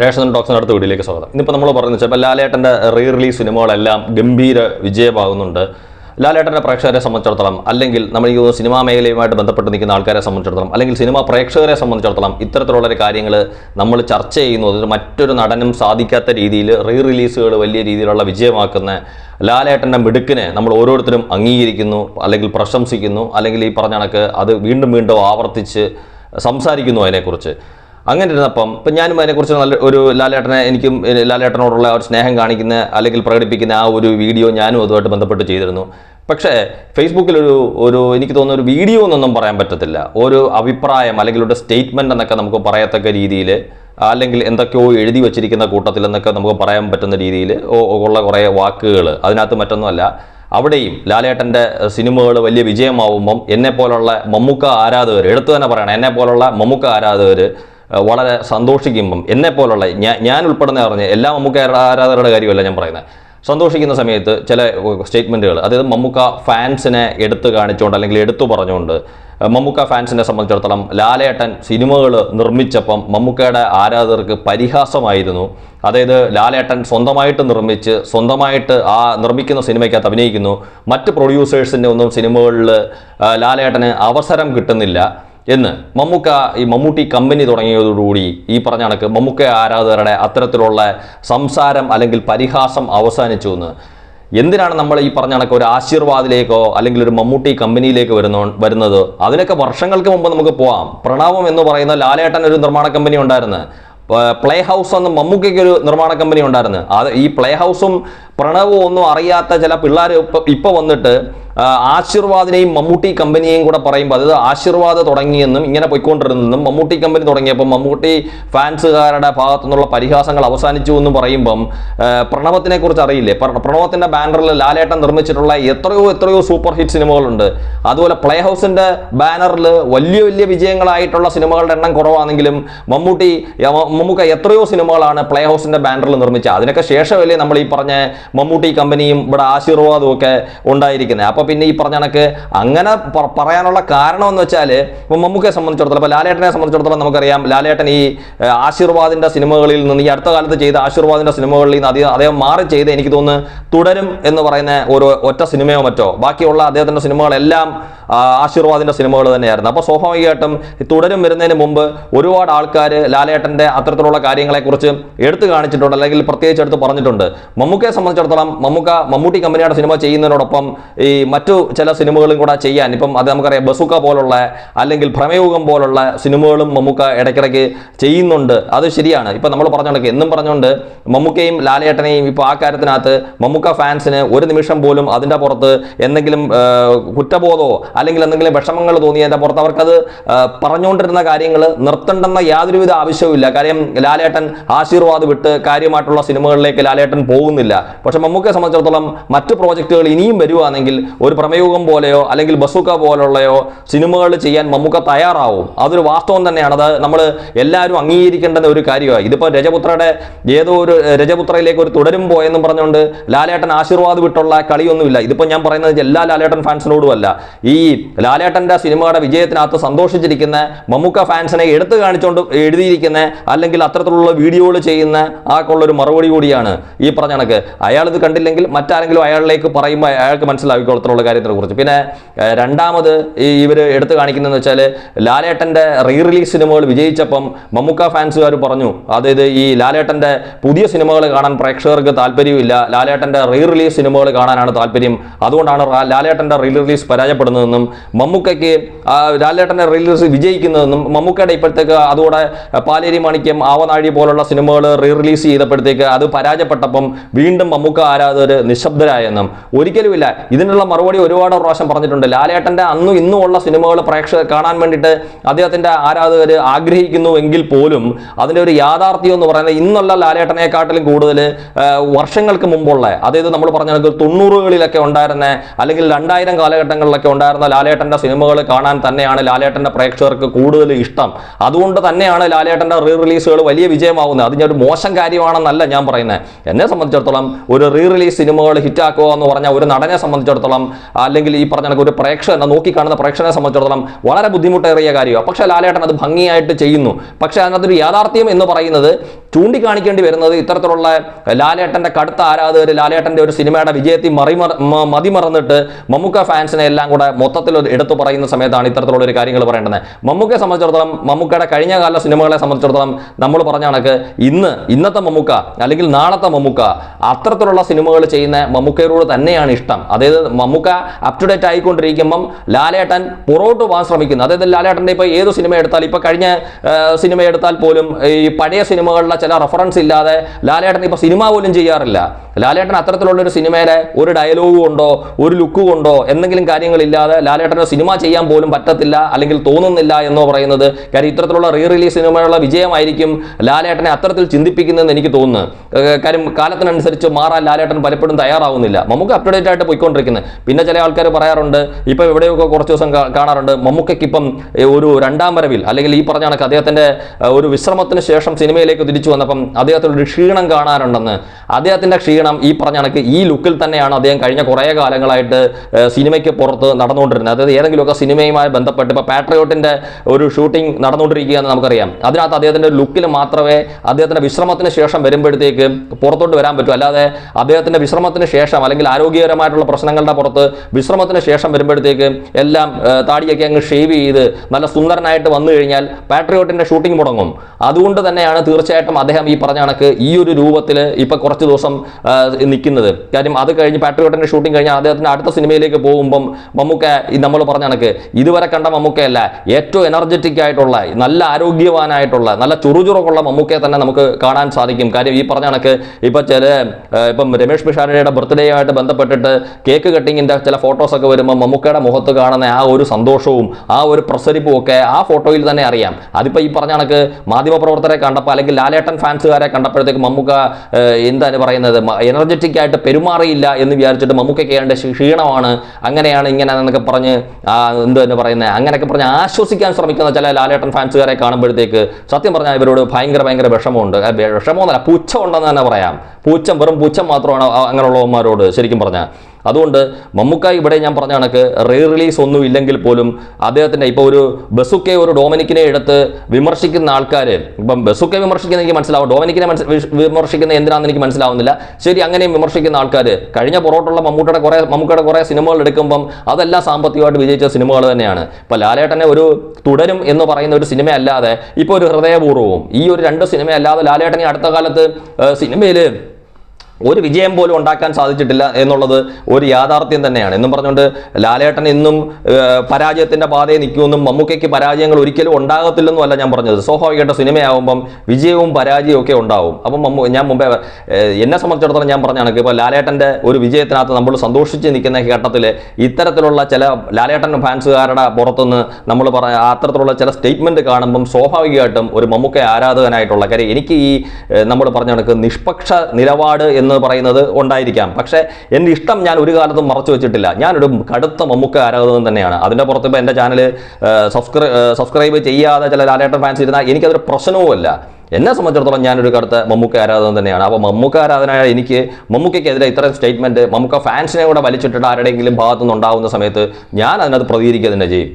Ration ടോക്സിന് അടുത്ത വീഡിയോയിലേക്ക് സ്വാഗതം. ഇന്നിപ്പോൾ നമ്മൾ പറഞ്ഞു വെച്ചാൽ ലാലേട്ടന്റെ റീ റിലീസ് സിനിമകളെല്ലാം ഗംഭീര വിജയമാകുന്നുണ്ട്. ലാലേട്ടന്റെ പ്രേക്ഷകരെ സംബന്ധിച്ചിടത്തോളം അല്ലെങ്കിൽ നമ്മൾ ഈ സിനിമാ മേഖലയുമായിട്ട് ബന്ധപ്പെട്ട് നിൽക്കുന്ന ആൾക്കാരെ സംബന്ധിച്ചിടത്തോളം അല്ലെങ്കിൽ സിനിമാ പ്രേക്ഷകരെ സംബന്ധിച്ചിടത്തോളം ഇത്തരത്തിലുള്ള കാര്യങ്ങൾ നമ്മൾ ചർച്ച ചെയ്യുന്നത് മറ്റൊരു നടനും സാധിക്കാത്ത രീതിയിൽ റീ റിലീസുകൾ വലിയ രീതിയിലുള്ള വിജയമാക്കുന്ന ലാലേട്ടന്റെ മിടുക്കിനെ നമ്മൾ ഓരോരുത്തരും അംഗീകരിക്കുന്നു അല്ലെങ്കിൽ പ്രശംസിക്കുന്നു. അല്ലെങ്കിൽ ഈ പറഞ്ഞ കണക്ക് അത് വീണ്ടും വീണ്ടും ആവർത്തിച്ച് സംസാരിക്കുന്നു അതിനെക്കുറിച്ച്. അങ്ങനെ ഇരുന്നപ്പം ഇപ്പം ഞാനും അതിനെക്കുറിച്ച് നല്ല ഒരു ലാലേട്ടനെ എനിക്കും ലാലേട്ടനോടുള്ള ഒരു സ്നേഹം കാണിക്കുന്ന അല്ലെങ്കിൽ പ്രകടിപ്പിക്കുന്ന ആ ഒരു വീഡിയോ ഞാനും അതുമായിട്ട് ബന്ധപ്പെട്ട് ചെയ്തിരുന്നു. പക്ഷേ ഫേസ്ബുക്കിലൊരു ഒരു എനിക്ക് തോന്നുന്ന ഒരു വീഡിയോ എന്നൊന്നും പറയാൻ പറ്റത്തില്ല. ഒരു അഭിപ്രായം അല്ലെങ്കിൽ ഒരു സ്റ്റേറ്റ്മെന്റ് എന്നൊക്കെ നമുക്ക് പറയത്തക്ക രീതിയിൽ അല്ലെങ്കിൽ എന്തൊക്കെയോ എഴുതി വച്ചിരിക്കുന്ന കൂട്ടത്തിൽ എന്നൊക്കെ നമുക്ക് പറയാൻ പറ്റുന്ന രീതിയിൽ ഉള്ള കുറേ വാക്കുകൾ. അതിനകത്ത് മറ്റൊന്നുമല്ല അവിടെയും ലാലേട്ടന്റെ സിനിമകൾ വലിയ വിജയമാവുമ്പം എന്നെ പോലുള്ള മമ്മൂക്ക ആരാധകർ എടുത്തു തന്നെ പറയണം എന്നെ പോലുള്ള മമ്മൂക്ക ആരാധകർ വളരെ സന്തോഷിക്കുമ്പം എന്നെ പോലുള്ള ഞാൻ ഞാൻ ഉൾപ്പെടുന്ന പറഞ്ഞ് എല്ലാ മമ്മൂക്ക ആരാധകരുടെ കാര്യമല്ല ഞാൻ പറയുന്നത്. സന്തോഷിക്കുന്ന സമയത്ത് ചില സ്റ്റേറ്റ്മെന്റുകൾ അതായത് മമ്മൂക്ക ഫാൻസിനെ എടുത്തു കാണിച്ചുകൊണ്ട് അല്ലെങ്കിൽ എടുത്തു പറഞ്ഞുകൊണ്ട് മമ്മൂക്ക ഫാൻസിനെ സംബന്ധിച്ചിടത്തോളം ലാലേട്ടൻ സിനിമകൾ നിർമ്മിച്ചപ്പം മമ്മൂക്കയുടെ ആരാധകർക്ക് പരിഹാസമായിരുന്നു. അതായത് ലാലേട്ടൻ സ്വന്തമായിട്ട് നിർമ്മിച്ച് സ്വന്തമായിട്ട് ആ നിർമ്മിക്കുന്ന സിനിമയ്ക്കകത്ത് അഭിനയിക്കുന്നു. മറ്റ് പ്രൊഡ്യൂസേഴ്സിന്റെ ഒന്നും സിനിമകളിൽ ലാലേട്ടന് അവസരം കിട്ടുന്നില്ല. എന്ന്. മമ്മൂക്ക ഈ മമ്മൂട്ടി കമ്പനി തുടങ്ങിയതോടുകൂടി ഈ പറഞ്ഞ കണക്ക് മമ്മൂക്ക ആരാധകരുടെ അത്തരത്തിലുള്ള സംസാരം അല്ലെങ്കിൽ പരിഹാസം അവസാനിച്ചു എന്ന്. എന്തിനാണ് നമ്മൾ ഈ പറഞ്ഞ കണക്ക് ഒരു ആശീർവാദിലേക്കോ അല്ലെങ്കിൽ ഒരു മമ്മൂട്ടി കമ്പനിയിലേക്ക് വരുന്ന വരുന്നത്? അതിനൊക്കെ വർഷങ്ങൾക്ക് മുമ്പ് നമുക്ക് പോവാം. പ്രണവം എന്ന് പറയുന്ന ലാലേട്ടൻ ഒരു നിർമ്മാണ കമ്പനി ഉണ്ടായിരുന്നു. പ്ലേ ഹൗസ് എന്ന മമ്മൂക്കയ്ക്ക് ഒരു നിർമ്മാണ കമ്പനി ഉണ്ടായിരുന്നു. അത് ഈ പ്ലേ ഹൗസും പ്രണവും ഒന്നും അറിയാത്ത ചില പിള്ളേർ ഇപ്പം ഇപ്പം വന്നിട്ട് ആശീർവാദിനെയും മമ്മൂട്ടി കമ്പനിയെയും കൂടെ പറയുമ്പോൾ അതായത് ആശീർവാദ് തുടങ്ങിയെന്നും ഇങ്ങനെ പോയിക്കൊണ്ടിരുന്നെന്നും മമ്മൂട്ടി കമ്പനി തുടങ്ങിയപ്പോൾ മമ്മൂട്ടി ഫാൻസുകാരുടെ ഭാഗത്തു നിന്നുള്ള പരിഹാസങ്ങൾ അവസാനിച്ചു എന്ന് പറയുമ്പം പ്രണവത്തിനെ കുറിച്ച് അറിയില്ലേ? പ്ര- പ്രണവത്തിന്റെ ബാനറിൽ ലാലേട്ടൻ നിർമ്മിച്ചിട്ടുള്ള എത്രയോ എത്രയോ സൂപ്പർ ഹിറ്റ് സിനിമകളുണ്ട്. അതുപോലെ പ്ലേ ഹൗസിന്റെ ബാനറിൽ വലിയ വലിയ വിജയങ്ങളായിട്ടുള്ള സിനിമകളുടെ എണ്ണം കുറവാണെങ്കിലും മമ്മൂട്ടി മമ്മൂക്ക എത്രയോ സിനിമകളാണ് പ്ലേ ഹൗസിന്റെ ബാനറിൽ നിർമ്മിച്ചത്. അതിനൊക്കെ ശേഷമല്ലേ നമ്മൾ ഈ പറഞ്ഞ മമ്മൂട്ടി കമ്പനിയും ഇവിടെ ആശീർവാദവും ഒക്കെ ഉണ്ടായിരിക്കുന്നത്. അപ്പോൾ പിന്നെ ഈ പറഞ്ഞ കണക്ക് അങ്ങനെ പറയാനുള്ള കാരണം എന്ന് വെച്ചാൽ ഇപ്പോൾ മമ്മൂക്കയെ സംബന്ധിച്ചിടത്തോളം ഇപ്പോൾ ലാലേട്ടനെ സംബന്ധിച്ചിടത്തോളം നമുക്കറിയാം ലാലേട്ടൻ ഈ ആശീർവാദിന്റെ സിനിമകളിൽ നിന്ന് ഈ അടുത്ത കാലത്ത് ചെയ്ത ആശീർവാദിന്റെ സിനിമകളിൽ നിന്ന് അധികം അദ്ദേഹം മാറി ചെയ്ത് എനിക്ക് തോന്നുന്നു തുടരും എന്ന് പറയുന്ന ഒരു ഒറ്റ സിനിമയോ മറ്റോ. ബാക്കിയുള്ള അദ്ദേഹത്തിന്റെ സിനിമകളെല്ലാം ആശീർവാദിന്റെ സിനിമകൾ തന്നെയായിരുന്നു. അപ്പോൾ സ്വാഭാവികമായിട്ടും തുടരും വരുന്നതിന് മുമ്പ് ഒരുപാട് ആൾക്കാർ ലാലേട്ടന്റെ അത്തരത്തിലുള്ള കാര്യങ്ങളെക്കുറിച്ച് എടുത്തു കാണിച്ചിട്ടുണ്ട് അല്ലെങ്കിൽ പ്രത്യേകിച്ച് എടുത്ത് പറഞ്ഞിട്ടുണ്ട്. മമ്മൂക്കയെ സംബന്ധിച്ചിടത്തോളം മമ്മൂക്ക മമ്മൂട്ടി കമ്പനിയുടെ സിനിമ ചെയ്യുന്നതിനോടൊപ്പം ഈ മറ്റു ചില സിനിമകളും കൂടെ ചെയ്യാൻ. ഇപ്പം അത് നമുക്കറിയാം ബസുക്ക പോലുള്ള അല്ലെങ്കിൽ ഭ്രമയുഗം പോലുള്ള സിനിമകളും മമ്മൂക്ക ഇടയ്ക്കിടയ്ക്ക് ചെയ്യുന്നുണ്ട്. അത് ശരിയാണ്. ഇപ്പം നമ്മൾ പറഞ്ഞുകൊണ്ടൊക്കെ എന്നും പറഞ്ഞുകൊണ്ട് മമ്മൂക്കയും ലാലേട്ടനെയും ഇപ്പോൾ ആ കാര്യത്തിനകത്ത് മമ്മൂക്ക ഫാൻസിന് ഒരു നിമിഷം പോലും അതിന്റെ പുറത്ത് എന്തെങ്കിലും കുറ്റബോധമോ അല്ലെങ്കിൽ എന്തെങ്കിലും വിഷമങ്ങൾ തോന്നിയതിന്റെ പുറത്ത് അവർക്കത് പറഞ്ഞുകൊണ്ടിരുന്ന കാര്യങ്ങൾ നിർത്തണ്ടെന്ന യാതൊരുവിധ ആവശ്യവുമില്ല കാര്യം ലാലേട്ടൻ ആശീർവാദ് വിട്ട് കാര്യമായിട്ടുള്ള സിനിമകളിലേക്ക് ലാലേട്ടൻ പോകുന്നില്ല. പക്ഷെ മമ്മൂക്കയെ സംബന്ധിച്ചിടത്തോളം മറ്റു പ്രോജക്റ്റുകൾ ഇനിയും വരുവാണെങ്കിൽ ഒരു പ്രമേയുഗം പോലെയോ അല്ലെങ്കിൽ ബസുക്ക പോലുള്ളയോ സിനിമകൾ ചെയ്യാൻ മമ്മൂക്ക തയ്യാറാവും. അതൊരു വാസ്തവം തന്നെയാണ്. അത് നമ്മൾ എല്ലാവരും അംഗീകരിക്കേണ്ടുന്ന ഒരു കാര്യമാണ്. ഇതിപ്പോൾ രജപുത്രയുടെ ഏതോ ഒരു രജപുത്രയിലേക്ക് ഒരു തുടരും പോയെന്നും പറഞ്ഞുകൊണ്ട് ലാലേട്ടൻ ആശീർവാദ് വിട്ടുള്ള കളിയൊന്നുമില്ല. ഇതിപ്പോൾ ഞാൻ പറയുന്നത് എല്ലാ ലാലേട്ടൻ ഫാൻസിനോടുമല്ല ഈ ലാലേട്ടന്റെ സിനിമയുടെ വിജയത്തിനകത്ത് സന്തോഷിച്ചിരിക്കുന്ന മമ്മൂക്ക ഫാൻസിനെ എടുത്തു കാണിച്ചുകൊണ്ട് എഴുതിയിരിക്കുന്ന അല്ലെങ്കിൽ അത്തരത്തിലുള്ള വീഡിയോകൾ ചെയ്യുന്ന ആക്കുള്ള ഒരു മറുപടി കൂടിയാണ് ഈ പറഞ്ഞ കണക്ക്. അയാൾ ഇത് കണ്ടില്ലെങ്കിൽ മറ്റാരെങ്കിലും അയാളിലേക്ക് പറയുമ്പോൾ അയാൾക്ക് മനസ്സിലാക്കിക്കൊള്ളത്തുള്ള കാര്യത്തിനെ കുറിച്ച്. പിന്നെ രണ്ടാമത് ഈ ഇവർ എടുത്തു കാണിക്കുന്നതെന്ന് വെച്ചാൽ ലാലേട്ടന്റെ റീ റിലീസ് സിനിമകൾ വിജയിച്ചപ്പം മമ്മുക്ക ഫാൻസുകാർ പറഞ്ഞു അതായത് ഈ ലാലേട്ടന്റെ പുതിയ സിനിമകൾ കാണാൻ പ്രേക്ഷകർക്ക് താല്പര്യമില്ല ലാലേട്ടന്റെ റീ റിലീസ് സിനിമകൾ കാണാനാണ് താല്പര്യം. അതുകൊണ്ടാണ് ലാലേട്ടന്റെ റീ റിലീസ് പരാജയപ്പെടുന്നതെന്നും മമ്മൂക്കയ്ക്ക് ലാലേട്ടന്റെ റീ റിലീസ് വിജയിക്കുന്നതെന്നും മമ്മൂക്കയുടെ ഇപ്പോഴത്തേക്ക് അതുകൂടെ പാലേരി മാണിക്യം ആവനാഴി പോലുള്ള സിനിമകൾ റീ റിലീസ് ചെയ്തപ്പോഴത്തേക്ക് അത് പരാജയപ്പെട്ടപ്പം വീണ്ടും മമ്മുക്ക ആരാധകർ നിശബ്ദരായെന്നും. ഒരിക്കലുമില്ല ഇതിനുള്ള മറുപടി ഒരുപാട് പ്രാവശ്യം പറഞ്ഞിട്ടുണ്ട്. ലാലേട്ടന്റെ അന്നും ഇന്നും ഉള്ള സിനിമകൾ പ്രേക്ഷകർ കാണാൻ വേണ്ടിയിട്ട് അദ്ദേഹത്തിന്റെ ആരാധകർ ആഗ്രഹിക്കുന്നു എങ്കിൽ പോലും അതിന്റെ ഒരു യാഥാർത്ഥ്യം എന്ന് പറയുന്നത് ഇന്നുള്ള ലാലേട്ടനെക്കാട്ടിലും കൂടുതൽ വർഷങ്ങൾക്ക് മുമ്പുള്ള അതായത് നമ്മൾ പറഞ്ഞ തൊണ്ണൂറുകളിലൊക്കെ ഉണ്ടായിരുന്ന അല്ലെങ്കിൽ രണ്ടായിരം കാലഘട്ടങ്ങളിലൊക്കെ ഉണ്ടായിരുന്ന ലാലേട്ടന്റെ സിനിമകൾ കാണാൻ തന്നെയാണ് ലാലേട്ടന്റെ പ്രേക്ഷകർക്ക് കൂടുതൽ ഇഷ്ടം. അതുകൊണ്ട് തന്നെയാണ് ലാലേട്ടന്റെ റീ റിലീസുകൾ വലിയ വിജയമാവുന്നത്. അത് ഞാൻ ഒരു മോശം കാര്യമാണെന്നല്ല ഞാൻ പറയുന്നത്. എന്നെ സംബന്ധിച്ചിടത്തോളം ഒരു റീ റിലീസ് സിനിമകൾ ഹിറ്റാക്കുക എന്ന് പറഞ്ഞാൽ ഒരു നടനെ സംബന്ധിച്ചിടത്തോളം അല്ലെങ്കിൽ ഈ പറഞ്ഞ കണക്ക് ഒരു പ്രേക്ഷകൻ നോക്കിക്കാണുന്ന പ്രേക്ഷകനെ സംബന്ധിച്ചിടത്തോളം വളരെ ബുദ്ധിമുട്ടേറിയ കാര്യമാണ് പക്ഷേ ലാലേട്ടൻ അത് ഭംഗിയായിട്ട് ചെയ്യുന്നു. പക്ഷേ അതിനകത്തൊരു യാഥാർത്ഥ്യം എന്ന് പറയുന്നത് ചൂണ്ടിക്കാണിക്കേണ്ടി വരുന്നത് ഇത്തരത്തിലുള്ള ലാലേട്ടന്റെ കടുത്ത ആരാധകർ ലാലേട്ടന്റെ ഒരു സിനിമയുടെ വിജയത്തിൽ മറിമറ മതിമറന്നിട്ട് മമ്മൂക്ക ഫാൻസിനെ എല്ലാം കൂടെ മൊത്തത്തിൽ എടുത്തു പറയുന്ന സമയത്താണ് ഇത്തരത്തിലുള്ള ഒരു കാര്യങ്ങൾ പറയേണ്ടത്. മമ്മൂക്കയെ സംബന്ധിച്ചിടത്തോളം മമ്മൂക്കയുടെ കഴിഞ്ഞ കാല സിനിമകളെ സംബന്ധിച്ചിടത്തോളം നമ്മൾ പറഞ്ഞ കണക്ക് ഇന്ന് ഇന്നത്തെ മമ്മൂക്ക അല്ലെങ്കിൽ നാളത്തെ മമ്മൂക്ക അത്തരത്തിലുള്ള സിനിമകൾ ചെയ്യുന്ന മമ്മൂക്കയോട് തന്നെയാണ് ഇഷ്ടം. അതായത് മമ്മൂക്ക അപ് ടു ഡേറ്റ് ആയിക്കൊണ്ടിരിക്കുമ്പം ലാലേട്ടൻ പുറോട്ട് പോകാൻ ശ്രമിക്കുന്നു. അതായത് ലാലേട്ടന്റെ ഇപ്പോൾ ഏത് സിനിമ എടുത്താൽ ഇപ്പോൾ കഴിഞ്ഞ സിനിമ എടുത്താൽ പോലും ഈ പഴയ സിനിമകളിലെ ചില റെഫറൻസ് ഇല്ലാതെ ലാലേട്ടൻ ഇപ്പോൾ സിനിമ പോലും ചെയ്യാറില്ല. ലാലേട്ടൻ അത്തരത്തിലുള്ള ഒരു സിനിമയിലെ ഒരു ഡയലോഗ് കൊണ്ടോ ഒരു ലുക്ക് കൊണ്ടോ എന്തെങ്കിലും കാര്യങ്ങളില്ലാതെ ലാലേട്ടന് സിനിമ ചെയ്യാൻ പോലും പറ്റത്തില്ല അല്ലെങ്കിൽ തോന്നുന്നില്ല എന്ന് പറയുന്നത്. കാര്യം ഇത്തരത്തിലുള്ള റീ റിലീസ് സിനിമയുള്ള വിജയമായിരിക്കും ലാലേട്ടനെ അത്തരത്തിൽ ചിന്തിപ്പിക്കുന്നതെന്ന് എനിക്ക് തോന്നുന്നു. കാര്യം കാലത്തിനനുസരിച്ച് മാറാൻ ലാലേട്ടൻ പലപ്പോഴും തയ്യാറാവുന്നില്ല. നമുക്ക് അപ്ഡേറ്റ് ആയിട്ട് പോയിക്കൊണ്ടിരിക്കുന്നത്. പിന്നെ ചില ആൾക്കാർ പറയാറുണ്ട് ഇപ്പം എവിടെയൊക്കെ കുറച്ച് ദിവസം കാണാറുണ്ട് മമ്മൂക്കയ്ക്ക് ഇപ്പം ഒരു രണ്ടാം വരവിൽ അല്ലെങ്കിൽ ഈ പറഞ്ഞ കണക്ക് അദ്ദേഹത്തിന്റെ ഒരു വിശ്രമത്തിന് ശേഷം സിനിമയിലേക്ക് തിരിച്ചു വന്നപ്പം അദ്ദേഹത്തിന് ഒരു ക്ഷീണം കാണാറുണ്ടെന്ന്. അദ്ദേഹത്തിന്റെ ക്ഷീണം ഈ പറഞ്ഞ കണക്ക്. ഈ ലുക്കിൽ തന്നെയാണ് അദ്ദേഹം കഴിഞ്ഞ കുറേ കാലങ്ങളായിട്ട് സിനിമയ്ക്ക് പുറത്ത് നടന്നുകൊണ്ടിരുന്നത്. അതായത് ഏതെങ്കിലുമൊക്കെ സിനിമയുമായി ബന്ധപ്പെട്ട് ഇപ്പോൾ പാട്രിയോട്ടിന്റെ ഒരു ഷൂട്ടിംഗ് നടന്നുകൊണ്ടിരിക്കുക എന്ന് നമുക്കറിയാം. അതിനകത്ത് അദ്ദേഹത്തിന്റെ ലുക്കിൽ മാത്രമേ അദ്ദേഹത്തിന്റെ വിശ്രമത്തിന് ശേഷം വരുമ്പോഴത്തേക്ക് പുറത്തോട്ട് വരാൻ പറ്റൂ. അല്ലാതെ അദ്ദേഹത്തിന്റെ വിശ്രമത്തിന് ശേഷം അല്ലെങ്കിൽ ആരോഗ്യകരമായിട്ടുള്ള പ്രശ്നങ്ങളുടെ പുറത്ത് വിശ്രമത്തിന് ശേഷം വരുമ്പോഴത്തേക്ക് എല്ലാം താടിയൊക്കെ അങ്ങ് ഷേവ് ചെയ്ത് നല്ല സുന്ദരനായിട്ട് വന്നു കഴിഞ്ഞാൽ പാട്രിയോട്ടിന്റെ ഷൂട്ടിംഗ് മുടങ്ങും. അതുകൊണ്ട് തന്നെയാണ് തീർച്ചയായിട്ടും അദ്ദേഹം ഈ പറഞ്ഞ കണക്ക് ഈ ഒരു രൂപത്തിൽ ഇപ്പോൾ കുറച്ച് ദിവസം നിൽക്കുന്നത് കാര്യം അത് കഴിഞ്ഞ് പാട്രിയോട്ടിന്റെ ഷൂട്ടിംഗ് കഴിഞ്ഞ് അദ്ദേഹത്തിന്റെ അടുത്ത സിനിമയിലേക്ക് പോകുമ്പം മമ്മൂക്ക നമ്മൾ പറഞ്ഞ കണക്ക് ഇതുവരെ കണ്ട മമ്മൂക്കയല്ല ഏറ്റവും എനർജറ്റിക് ആയിട്ടുള്ള നല്ല ആരോഗ്യവാനായിട്ടുള്ള നല്ല ചുറുചുറുക്കുള്ള മമ്മൂക്കയെ തന്നെ നമുക്ക് കാണാൻ സാധിക്കും. കാര്യം ഈ പറഞ്ഞ കണക്ക് ഇപ്പം ചില ഇപ്പം രമേഷ് പിഷാരയുടെ ബർത്ത്ഡേ ആയിട്ട് ബന്ധപ്പെട്ടിട്ട് കേക്ക് കട്ടിങ്ങിന്റെ ചില ഫോട്ടോസൊക്കെ വരുമ്പോൾ മമ്മൂക്കയുടെ മുഖത്ത് കാണുന്ന ആ ഒരു സന്തോഷവും ആ ഒരു പ്രസരിപ്പും ഒക്കെ ആ ഫോട്ടോയിൽ തന്നെ അറിയാം. അതിപ്പോൾ ഈ പറഞ്ഞ കണക്ക് മാധ്യമപ്രവർത്തകരെ കണ്ടപ്പോൾ അല്ലെങ്കിൽ ലാലേട്ടൻ ഫാൻസുകാരെ കണ്ടപ്പോഴത്തേക്ക് മമ്മൂക്ക എന്താണ് പറയുന്നത്? എനർജറ്റിക് ആയിട്ട് പെരുമാറിയില്ല എന്ന് വിചാരിച്ചിട്ട് മമ്മൂക്കൊക്കെ ഏണ്ട ക്ഷീണമാണ്. അങ്ങനെയാണ് ഇങ്ങനെ എന്നൊക്കെ പറഞ്ഞ് എന്ത് തന്നെ പറയുന്നത് അങ്ങനെയൊക്കെ പറഞ്ഞ് ആശ്വസിക്കാൻ ശ്രമിക്കുന്ന ചില ലാലേട്ടൻ ഫാൻസുകാരെ കാണുമ്പോഴത്തേക്ക് സത്യം പറഞ്ഞാൽ ഇവരോട് ഭയങ്കര ഭയങ്കര വിഷമമുണ്ട്. ആ, പൂച്ച ഉണ്ടെന്ന് തന്നെ പറയാം. പൂച്ചം വെറും പൂച്ചം മാത്രമാണ് അങ്ങനെയുള്ളവന്മാരോട് ശരിക്കും പറഞ്ഞാൽ. അതുകൊണ്ട് മമ്മൂക്ക ഇവിടെ ഞാൻ പറഞ്ഞ കണക്ക് റീ റിലീസ് ഒന്നും ഇല്ലെങ്കിൽ പോലും അദ്ദേഹത്തിന്റെ ഇപ്പോൾ ഒരു ബസുക്കെ ഒരു ഡോമിനിക്കിനെ എടുത്ത് വിമർശിക്കുന്ന ആൾക്കാർ ഇപ്പം ബസുക്കെ വിമർശിക്കുന്ന എനിക്ക് മനസ്സിലാവും. ഡോമിനിക്കിനെ വിമർശിക്കുന്ന എന്തിനാണെന്ന് എനിക്ക് മനസ്സിലാവുന്നില്ല. ശരി അങ്ങനെയും വിമർശിക്കുന്ന ആൾക്കാർ കഴിഞ്ഞ പുറോട്ടുള്ള മമ്മൂട്ടിയുടെ കുറേ മമ്മൂക്കയുടെ കുറേ സിനിമകൾ എടുക്കുമ്പം അതെല്ലാം സാമ്പത്തികമായിട്ട് വിജയിച്ച സിനിമകൾ തന്നെയാണ്. ഇപ്പോൾ ലാലേട്ടനെ ഒരു തുടരും എന്ന് പറയുന്ന ഒരു സിനിമ അല്ലാതെ ഇപ്പോൾ ഒരു ഹൃദയപൂർവവും ഈ ഒരു രണ്ട് സിനിമ അല്ലാതെ ലാലേട്ടനെ അടുത്ത കാലത്ത് സിനിമയിൽ ഒരു വിജയം പോലും ഉണ്ടാക്കാൻ സാധിച്ചിട്ടില്ല എന്നുള്ളത് ഒരു യാഥാർത്ഥ്യം തന്നെയാണ്. എന്നും പറഞ്ഞുകൊണ്ട് ലാലേട്ടൻ ഇന്നും പരാജയത്തിന്റെ പാതയിൽ നിൽക്കുമെന്നും മമ്മൂക്കയ്ക്ക് പരാജയങ്ങൾ ഒരിക്കലും ഉണ്ടാകത്തില്ലെന്നും അല്ല ഞാൻ പറഞ്ഞത്. സ്വാഭാവികമായിട്ട് സിനിമയാകുമ്പം വിജയവും പരാജയവും ഒക്കെ ഉണ്ടാവും. അപ്പം മമ്മൂ ഞാൻ മുമ്പേ എന്നെ സംബന്ധിച്ചിടത്തോളം ഞാൻ പറഞ്ഞ കണക്ക് ഇപ്പോൾ ലാലേട്ടന്റെ ഒരു വിജയത്തിനകത്ത് നമ്മൾ സന്തോഷിച്ച് നിൽക്കുന്ന ഘട്ടത്തിൽ ഇത്തരത്തിലുള്ള ചില ലാലേട്ടൻ ഫാൻസുകാരുടെ പുറത്തുനിന്ന് നമ്മൾ പറഞ്ഞ അത്തരത്തിലുള്ള ചില സ്റ്റേറ്റ്മെന്റ് കാണുമ്പം സ്വാഭാവികമായിട്ടും ഒരു മമ്മൂക്ക ആരാധകനായിട്ടുള്ള കാര്യം എനിക്ക് ഈ നമ്മൾ പറഞ്ഞ കണക്ക് നിഷ്പക്ഷ നിലപാട് എന്ന് പറയുന്നത് ഉണ്ടായിരിക്കാം. പക്ഷേ എന്റെ ഇഷ്ടം ഞാൻ ഒരു കാലത്തും മറച്ചു വെച്ചിട്ടില്ല. ഞാനൊരു കടുത്ത മമ്മുക്ക ആരാധകൻ തന്നെയാണ്. അതിന്റെ പുറത്ത് ഇപ്പോൾ എന്റെ ചാനൽ സബ്സ്ക്രൈ സബ്സ്ക്രൈബ് ചെയ്യാതെ ചില ലാലേട്ടൻ ഫാൻസ് ഇരുന്നാൽ എനിക്കതൊരു പ്രശ്നവുമല്ല എന്നെ സംബന്ധിച്ചിടത്തോളം ഞാനൊരു കടുത്ത മമ്മൂക്ക ആരാധകൻ തന്നെയാണ്. അപ്പോൾ മമ്മൂക്ക ആരാധനായ എനിക്ക് മമ്മൂക്കയ്ക്കെതിരെ ഇത്തരം സ്റ്റേറ്റ്മെന്റ് മമ്മൂക്ക ഫാൻസിനെ കൂടെ വലിച്ചിട്ടിട്ട് ആരുടെയെങ്കിലും ഭാഗത്തുനിന്ന് ഉണ്ടാകുന്ന സമയത്ത് ഞാൻ അതിനകത്ത് പ്രതികരിക്കുക തന്നെ ചെയ്യും.